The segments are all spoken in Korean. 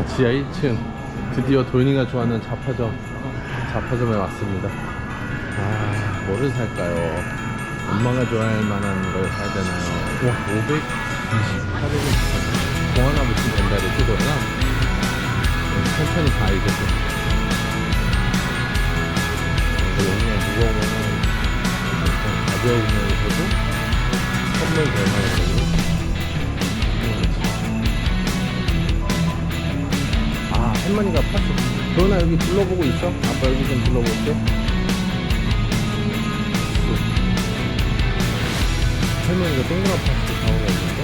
아 지하 1층. 드디어 도현이가 좋아하는 자파점 자파점에 왔습니다. 아 뭐를 살까요? 엄마가 좋아할 만한 걸 사야 되나요? 와. 520, 800원 공 하나 붙이면 된다 이렇게 거나? 천천히 가 이제 좀. 이거 용량 무거운 거는 가벼우면서도 선물 될 만한 거고 할머니가 파스 도현아 여기 둘러보고 있어? 아빠 여기 좀 둘러볼게. 할머니가 동그란 파스 사오고 있는데.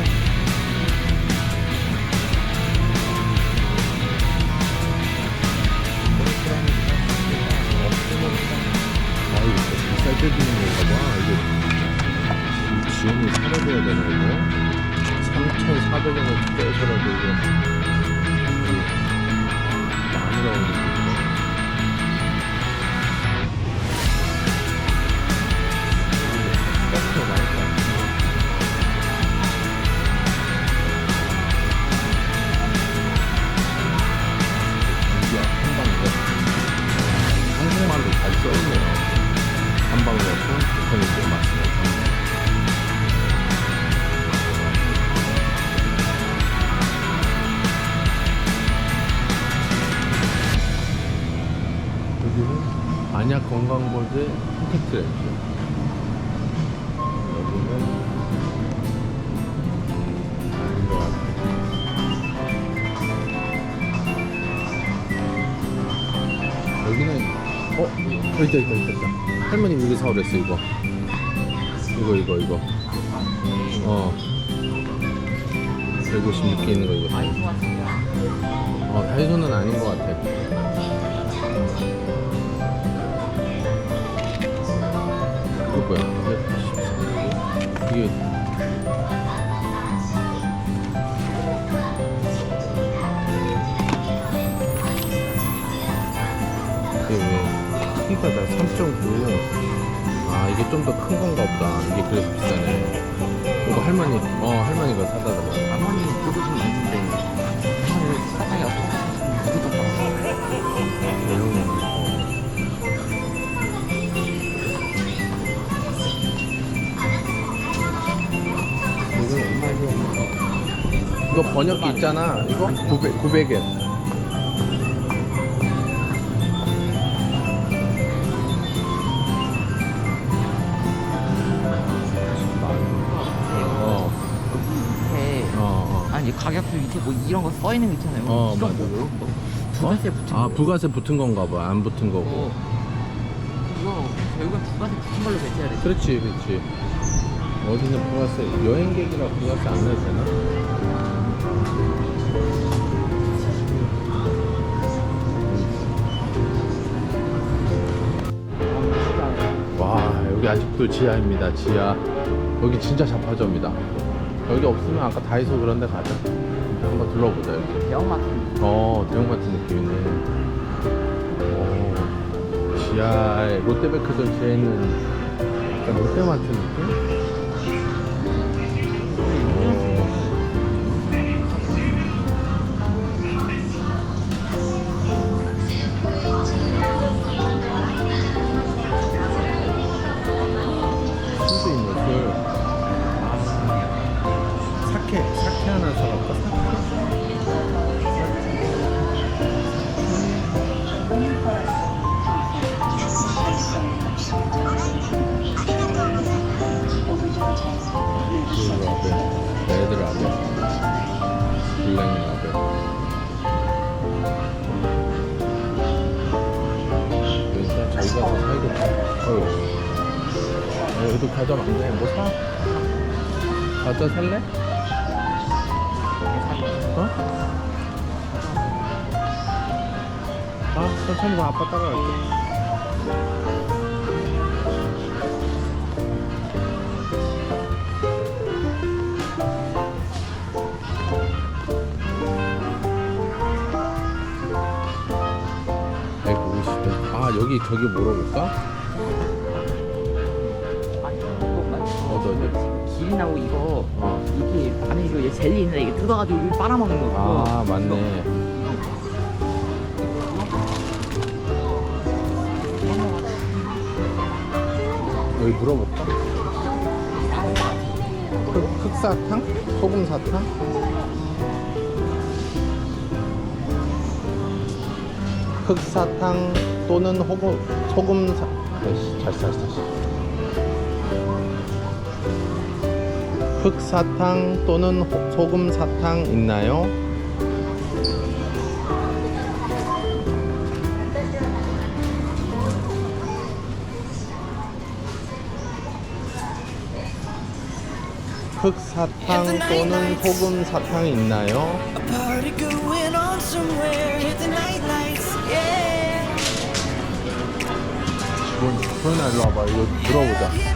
아 이거 진짜 비쌀 때 주는 건가 봐. 이거 지원이 사려줘야 되나 이거? 3,400원을 떼서라도 이거 안약 건강보드 콘택트 렌즈. 여기는 어? 어 있다 있다 있다 있다 할머니 이거 사오랬어 이거 이거 이거 이거 어 156개 있는 거 이거 좋았어요. 어 다이소는 아닌 것 같아 뭐야. 114 이게 이게 왜 크기가 다 3.9? 아 이게 좀 더 큰 건가 보다. 이게 그래서 비싸네. 이거 할머니 어 할머니가 사다 줘 아버님 그 이거 번역기 있잖아 이거 900, 900엔 어, 밑에 어, 어. 아니 가격표 밑에 뭐 이런 거 써 있는 거 있잖아요. 어, 이런 맞아. 거 뭐, 부가세 붙은 아 거. 부가세 붙은 건가 봐 안 붙은 거고 어. 이거 결국엔 부가세 붙은 걸로 배제해야 돼. 그렇지 그렇지 어디는 부가세 여행객이라 부가세 안 내도 되나? 여기 아직도 지하입니다 지하. 여기 진짜 자파점이다. 여기 없으면 아까 다이소 그런 데 가자. 한번 둘러보자 여기. 대형마트. 어 대형마트 느낌이네. 어, 지하에 롯데백화점 지하에 있는 약간 롯데마트 느낌? 어, 여기도 과자 많네. 뭐 사? 과자 살래? 어? 아, 천천히 가. 아빠 따라갈게. 아 여기 저기 물어볼까? 비린나무 이거 어. 이게 안에 이거 젤리 있는데 이게 뜯어가지고 이걸 빨아먹는 거고 아 맞네 여기 물어볼까? 흑사탕? 소금사탕? 흑사탕 또는 호금, 소금사... 아이씨, 잘 써, 잘 써. 흑사탕 또는 호- 소금 사탕 있나요? 흑사탕 또는 소금 사탕 있나요? 뭐, 소연아 일로 와봐 이거 물어보자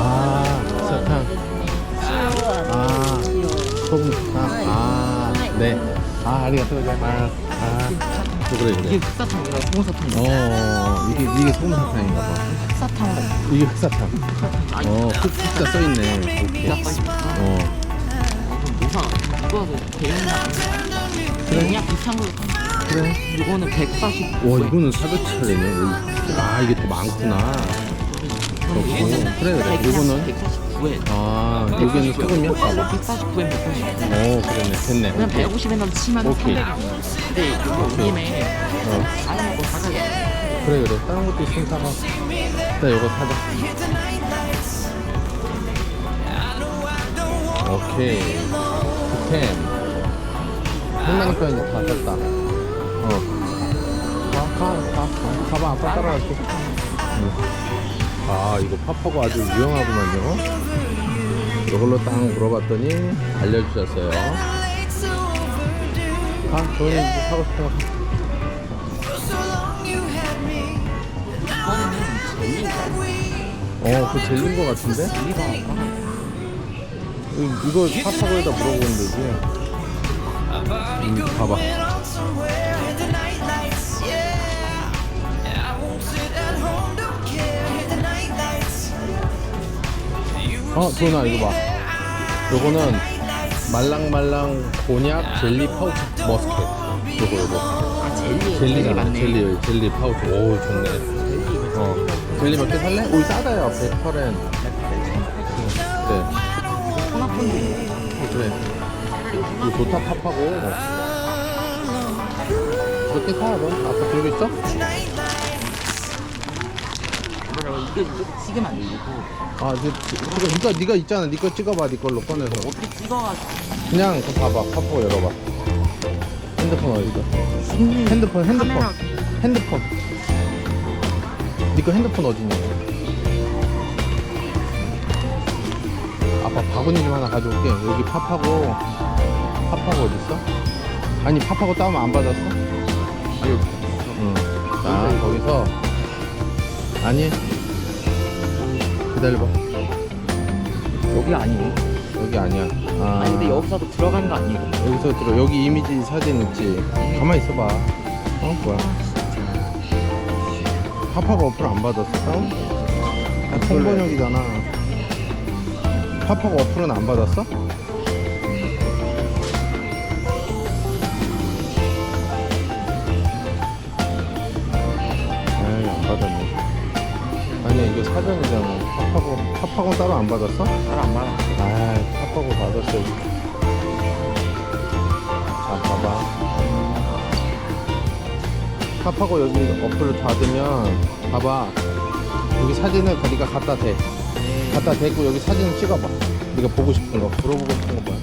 아, 사탕. 아, 소금 사탕. 아, 네. 아, 아리가토 고자이마스. 아, 그래 이게 그래. 어, 이게 이게 소금 사탕인가 봐. 흑사탕으로 이게 흑사탕. 어, 흑 흑자 써 있네. 오케이. 약간 어, 뭐가 이거 대용량 대용량 비싼 거 그래. 이거는 140. 와, 이거는 400짜리네. 아, 이게 더 많구나. 그렇고. 그래 그래. 이거는 149엔. 아, 여기는 소금이야? 봐봐. 149엔 149. 어, 그러네. 됐네. 그냥 오케이. 150엔만 치면 오케이. 300. 근데 온 김에 어, 다른 거 사가야 그래 그래. 다른 것도 있으면 사가. 일단 이거 사자. 오케이. 템. 끝나니까 이제 다 됐다. 어. 가. 가봐, 아빠 따라갈게. 응. 아, 이거 파파가 아주 유용하구만요. 이걸로 딱 물어봤더니 알려주셨어요. 가, 저는 이제 that we 어, 그 젤리인 거 같은데? 이- 이거 파파고에다 물어보는 데지. 음, 봐봐. 어, 도나 이거 봐. 요거는 말랑말랑 곤약 젤리 파우치 머스켓. 요거 요거. 아 젤리 젤리가 맞네. 젤리 젤리 파우치. 오 좋네. 어. 젤리 몇 개 살래? 오 싸다요. 100%엔. 네. 하나뿐인데 그래. 이거 좋다 팝하고. 몇개 사, 너? 아빠 들고 있어? 이거 찍으면 안 돼. 이거 아, 이제 이거 니가 니가 있잖아. 니 거 찍어봐. 니 걸로 꺼내서. 어떻게 찍어가지고 그냥 그거 봐봐. 팝하고 열어봐. 핸드폰? 찍는 핸드폰 핸드폰 카메라 핸드폰 니 거 핸드폰 어디냐 아빠 바구니 좀 하나 가져올게 여기 팝하고 팝하고 어딨어? 아니 팝하고 따오면 안 받았어? 아유 응자 거기서 아니 기다려봐. 여기 아니에요. 여기 아니야. 아, 아니 근데 여기서도 들어가는 거 아니에요? 여기서 들어 여기 이미지 사진 있지? 가만히 있어봐. 어 뭐야? 파파가 어플 안 받았어? 아, 통번역이잖아. 파파가 어플은 안 받았어? 사전이잖아 파파고 파파고 따로 안 받았어? 잘안 받아. 아, 팝하고 받았어. 자, 봐봐. 팝하고 여기 어플을 닫으면, 봐봐. 여기 사진을 네가 갖다 대. 갖다 대고 여기 사진을 찍어봐. 네가 보고 싶은 거, 물어보고 싶은 거 뭐야?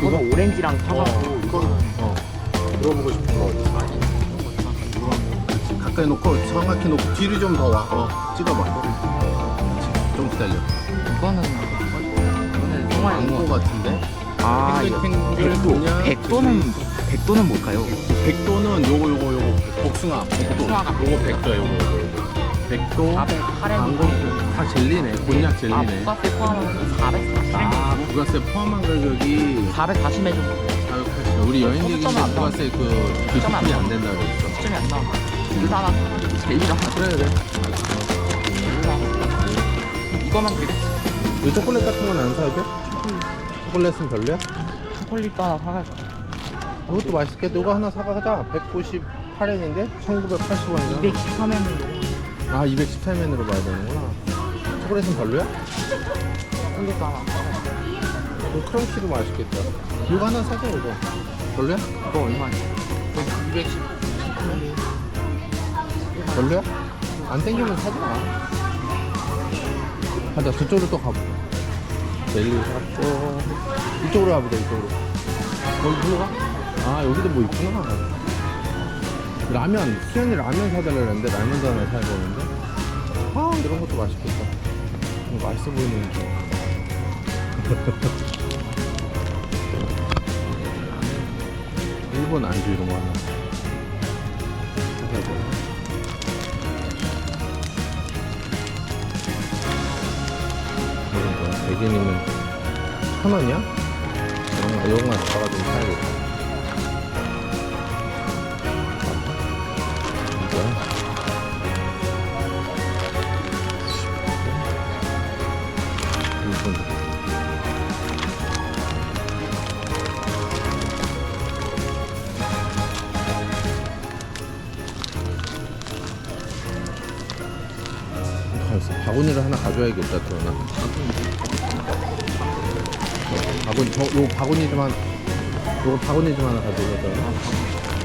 그거 오렌지랑 타가지고 이거는 어. 물어보고 싶은 거. 가까이 놓고, 정확히 놓고, 뒤로 좀 더 와. 어, 찍어봐. 좀 기다려. 이거는 이거는 어, 정말 광고 같은데? 아, 곤약 백도는 백도는 뭘까요? 백도는 요거 요거 요거. 복숭아. 백도. 복숭아가 요거 백도 요거 요거. 백도 408엔 망고. 다 젤리네. 곤약 아, 젤리네. 부가세 포함하면 440엔 아 부가세 포함한 가격이 440엔 좀480 우리 여행 소득점은 안 부가세 그 소득점은 안 안. 된다고 했어. 시점이 안 나와 둘다 하나. 제일 하나. 그래 그래. 이거만 되겠지 이 초콜릿 같은 건 안 사도 돼? 초콜릿은 별로야? 초콜릿도 하나 사갈까 그것도 맛있겠다 이거 하나 사가자. 198엔인데? 1980원이잖아. 213엔 아 213엔으로 봐야 되는구나. 초콜릿은 별로야? 초콜릿도 하나 사갈까 그 크런치도 맛있겠다. 이거 하나 사자 이거. 별로야? 이거 얼마야? 210 별로야? 안 땡기면 사자 가자 저쪽으로 또 가보자 젤리 샀고. 이쪽으로 가보자 이쪽으로. 여기 들어가? 아 여기도 뭐 있구나. 라면 수현이 라면 사달라 그랬는데 라면도 하나 사야 되는데. 아 이런 것도 맛있겠다. 맛있어 보이는 게. 일본 안주 이런 거 하나 대기님은 천 원이야? 이런 거, 이런 거 갖다가 좀 사야겠다. 바구니를 하나 가져야겠다, 그러나. 바구니, 저, 요 바구니 좀 하나, 요거 바구니 좀 하나 가져오자.